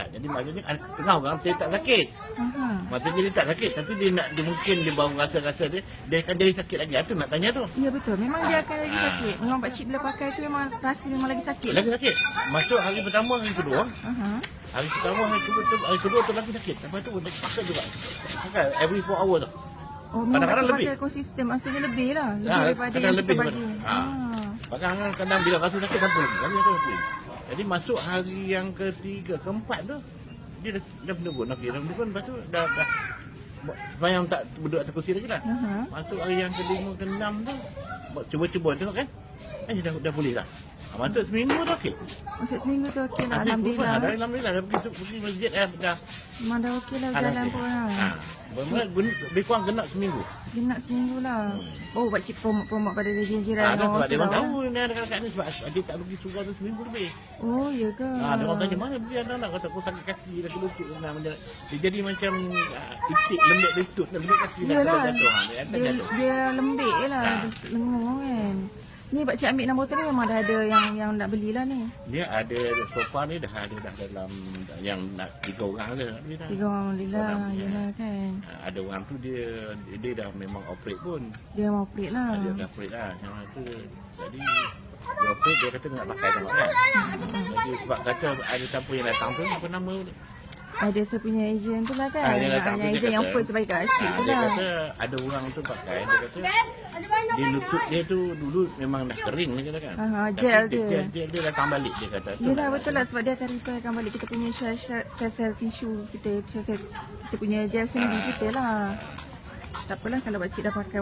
tak. Jadi maknanya ada setengah orang dia tak sakit. Aha. Maksudnya dia tak sakit tapi dia nak dia mungkin dia baru rasa-rasa dia dia akan jadi sakit lagi. Itu nak tanya tu. Ya betul. Memang dia akan lagi Ah. sakit. Memang Pak Cik bila pakai tu memang rasa memang lagi sakit. Lagi sakit. Masuk hari pertama hari kedua, Aha. hari pertama hari kedua tu hari kedua tu lagi sakit. Lepas tu dia pakai juga. Pakai every 4 hour tu. Oh, Kadang-kadang lebih. pakai ekosistem. Maksudnya lebih lah. Lebih Ya, daripada yang lebih kita bagi. Ah. Ah. Kadang kadang bila rasa sakit sampai lagi. Lagi. Jadi masuk hari yang ketiga, keempat tu dia dah, dah menurun. Okey, dah menurun lepas tu dah, dah Semayang tak berduduk atas kursi lagi lah. Aha. Masuk hari yang kelima, keenam tu Cuba-cuba tengok kan Eh dah, dah boleh ha, Masuk seminggu tu okey Masuk seminggu tu okey lah. Alhamdulillah. dah, Alhamdulillah dah pergi, pergi masjid dah, dah Memang dah okey lah dah jalan pun. ha. Ha. Bermula Lebih kurang kena seminggu Genap seminggu lah. Oh, Pak Cik promote-promote pada ha, dah, orang Sebab dia orang Sarawak tahu ni ada kakak ni Sebab dia tak pergi surau tu seminggu lebih lah. Oh, ya ke? ha, Dia orang tanya mana pergi anak-anak Kata aku sakit kaki Kaki lutut nah, macam, Dia jadi macam uh, Itik lembik lutut Lembik kaki dah Yalah. jatuh, ha, dia Dia, dia je lah. Dia lengur kan. Ni Pak Cik ambil nombor tu ni memang dah ada yang yang nak belilah ni. Dia ada sofa ni dah ada dah dalam yang nak tiga orang ada. Dah. Tiga orang. Orang, ya. Yalah kan. Ah, Ada orang tu dia dia, dah memang operate pun. Dia mau pelik lah. Ah, Dia dah operate lah. Yang tu jadi dia operate dia kata nak pakai sama kan. Jadi sebab kata ada siapa yang datang tu apa nama? Ada saya punya ejen tu lah kan. Ah, dia yang datang yang dia ejen yang first bagi kat Asyik Ah, tu dia lah. kata ada orang tu pakai dia kata dia lutut dia tu dulu memang dah kering dia kata kan. Ah, ah, Tapi gel dia, dia. dia, dia, dia datang balik dia kata. Tu Yelah betul lah sebab dia akan repairkan balik kita punya sel-sel tisu kita sel-sel kita punya gel sendi kita lah. Tak apalah kalau Pak Cik dah pakai